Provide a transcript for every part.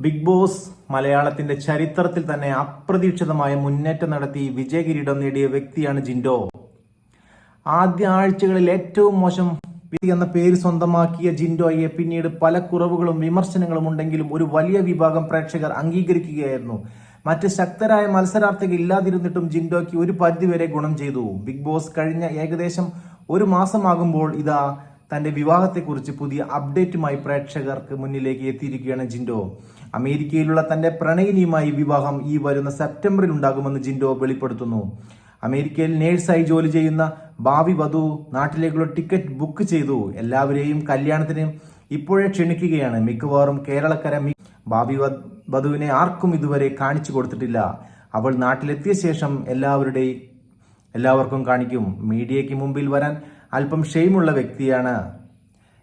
Big boss മലയാളത്തിന്റെ ചരിത്രത്തിൽ തന്നെ അപ്രതീക്ഷിതമായ മുന്നേറ്റം നടത്തി വിജയകിരീടം നേടിയ വ്യക്തിയാണ് ജിൻഡോ. ആദ്യ ആഴ്ചകളിൽ ഏറ്റവും മോശം എന്ന പേര് സ്വന്തമാക്കിയ ജിൻഡോയെ പിന്നീട് പല കുറവുകളും വിമർശനങ്ങളും ഉണ്ടെങ്കിലും ഒരു വലിയ വിഭാഗം പ്രേക്ഷകർ അംഗീകരിക്കുകയായിരുന്നു. മറ്റ് ശക്തരായ മത്സരാർത്ഥികൾ ഇല്ലാതിരുന്നിട്ടും ജിൻഡോയ്ക്ക് ഒരു പരിധിവരെ ഗുണം ചെയ്തു. ബിഗ് ബോസ് കഴിഞ്ഞ ഏകദേശം ഒരു മാസമാകുമ്പോൾ ഇതാ തന്റെ വിവാഹത്തെക്കുറിച്ച് പുതിയ അപ്ഡേറ്റുമായി പ്രേക്ഷകർക്ക് മുന്നിലേക്ക് എത്തിയിരിക്കുകയാണ് ജിൻഡോ. അമേരിക്കയിലുള്ള തന്റെ പ്രണയിനിയുമായി വിവാഹം ഈ വരുന്ന സെപ്റ്റംബറിൽ ഉണ്ടാകുമെന്ന് ജിൻഡോ വെളിപ്പെടുത്തുന്നു. അമേരിക്കയിൽ നേഴ്സായി ജോലി ചെയ്യുന്ന ഭാവി വധു നാട്ടിലേക്കുള്ള ടിക്കറ്റ് ബുക്ക് ചെയ്തു. എല്ലാവരെയും കല്യാണത്തിന് ഇപ്പോഴേ ക്ഷണിക്കുകയാണ്. മിക്കവാറും കേരളക്കര ഭാവി വധുവിനെ ആർക്കും ഇതുവരെ കാണിച്ചു കൊടുത്തിട്ടില്ല. അവൾ നാട്ടിലെത്തിയ ശേഷം എല്ലാവരുടെയും എല്ലാവർക്കും കാണിക്കും. മീഡിയയ്ക്ക് മുമ്പിൽ വരാൻ അല്പം ഷെയിമുള്ള വ്യക്തിയാണ്.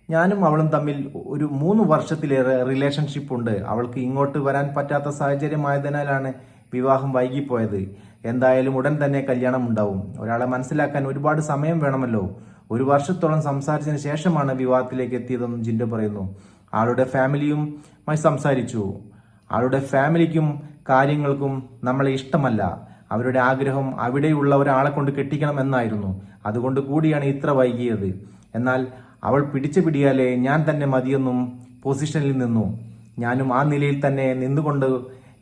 ഞാനും അവളും തമ്മിൽ ഒരു മൂന്ന് വർഷത്തിലേറെ റിലേഷൻഷിപ്പ് ഉണ്ട്. അവൾക്ക് ഇങ്ങോട്ട് വരാൻ പറ്റാത്ത സാഹചര്യമായതിനാലാണ് വിവാഹം വൈകിപ്പോയത്. എന്തായാലും ഉടൻ തന്നെ കല്യാണം ഉണ്ടാവും. ഒരാളെ മനസ്സിലാക്കാൻ ഒരുപാട് സമയം വേണമല്ലോ. ഒരു വർഷത്തോളം സംസാരിച്ചതിന് ശേഷമാണ് വിവാഹത്തിലേക്ക് എത്തിയതെന്നും ജിൻഡോ പറയുന്നു. ആളുടെ ഫാമിലിയുമായി സംസാരിച്ചു. ആളുടെ ഫാമിലിക്കും കാര്യങ്ങൾക്കും നമ്മളെ ഇഷ്ടമല്ല. അവരുടെ ആഗ്രഹം അവിടെയുള്ള ഒരാളെ കൊണ്ട് കെട്ടിക്കണം എന്നായിരുന്നു. അതുകൊണ്ട് കൂടിയാണ് ഇത്ര വൈകിയത്. എന്നാൽ അവൾ പിടിച്ചു പിടിയാലേ ഞാൻ തന്നെ മതിയെന്നും പൊസിഷനിൽ നിന്നു. ഞാനും ആ നിലയിൽ തന്നെ നിന്നുകൊണ്ട്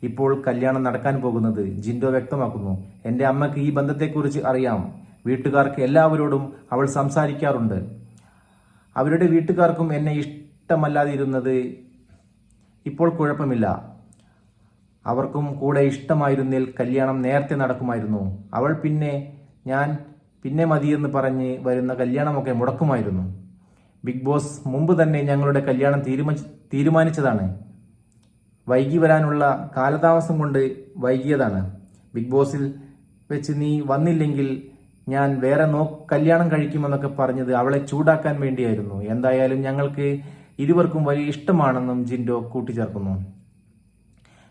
ഇപ്പോൾ കല്യാണം നടക്കാൻ പോകുന്നത് ജിൻഡോ വ്യക്തമാക്കുന്നു. എന്റെ അമ്മയ്ക്ക് ഈ ബന്ധത്തെക്കുറിച്ച് അറിയാം. വീട്ടുകാർക്ക് എല്ലാവരോടും അവൾ സംസാരിക്കാറുണ്ട്. അവരുടെ വീട്ടുകാർക്കും എന്നെ ഇഷ്ടമല്ലാതിരുന്നത് ഇപ്പോൾ കുഴപ്പമില്ല. അവർക്കും കൂടെ ഇഷ്ടമായിരുന്നിൽ കല്യാണം നേരത്തെ നടക്കുമായിരുന്നു. അവൾ പിന്നെ ഞാൻ പിന്നെ മതിയെന്ന് പറഞ്ഞ് വരുന്ന കല്യാണമൊക്കെ മുടക്കുമായിരുന്നു. ബിഗ് ബോസ് മുമ്പ് തന്നെ ഞങ്ങളുടെ കല്യാണം തീരുമാനി തീരുമാനിച്ചതാണ്. വൈകി വരാനുള്ള കാലതാമസം കൊണ്ട് വൈകിയതാണ്. ബിഗ് ബോസിൽ വെച്ച് നീ വന്നില്ലെങ്കിൽ ഞാൻ വേറെ നോ കല്യാണം കഴിക്കുമെന്നൊക്കെ പറഞ്ഞത് അവളെ ചൂടാക്കാൻ വേണ്ടിയായിരുന്നു. എന്തായാലും ഞങ്ങൾക്ക് ഇരുവർക്കും വലിയ ഇഷ്ടമാണെന്നും ജിൻഡോ കൂട്ടിച്ചേർക്കുന്നു.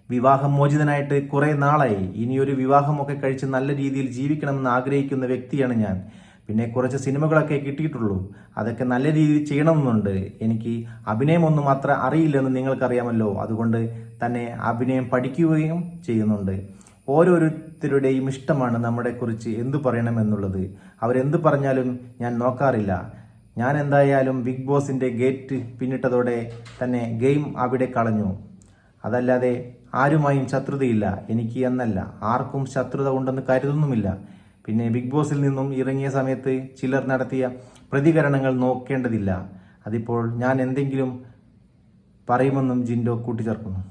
വിവാഹം മോചിതനായിട്ട് കുറെ നാളായി. ഇനിയൊരു വിവാഹമൊക്കെ കഴിച്ച് നല്ല രീതിയിൽ ജീവിക്കണമെന്ന് ആഗ്രഹിക്കുന്ന വ്യക്തിയാണ് ഞാൻ. പിന്നെ കുറച്ച് സിനിമകളൊക്കെ കിട്ടിയിട്ടുള്ളൂ. അതൊക്കെ നല്ല രീതിയിൽ ചെയ്യണമെന്നുണ്ട്. എനിക്ക് അഭിനയമൊന്നും മാത്രം അറിയില്ലെന്ന് നിങ്ങൾക്കറിയാമല്ലോ. അതുകൊണ്ട് തന്നെ അഭിനയം പഠിക്കുകയും ചെയ്യുന്നുണ്ട്. ഓരോരുത്തരുടെയും ഇഷ്ടമാണ് നമ്മളെ കുറിച്ച് എന്തു പറയണമെന്നുള്ളത് അവരെന്ത് പറഞ്ഞാലും ഞാൻ നോക്കാറില്ല. ഞാൻ എന്തായാലും ബിഗ് ബോസിന്റെ ഗേറ്റ് പിന്നിട്ടതോടെ തന്നെ ഗെയിം അവിടെ കളഞ്ഞു. അതല്ലാതെ ആരുമായും ശത്രുതയില്ല. എനിക്ക് എന്നല്ല. ആർക്കും ശത്രുത ഉണ്ടെന്ന് കരുതുന്നുമില്ല. പിന്നെ ബിഗ് ബോസിൽ നിന്നും ഇറങ്ങിയ സമയത്ത് ചിലർ നടത്തിയ പ്രതികരണങ്ങൾ നോക്കേണ്ടതില്ല. അതിപ്പോൾ ഞാൻ എന്തെങ്കിലും പറയുമെന്നും ജിൻഡോ കൂട്ടിച്ചേർക്കുന്നു.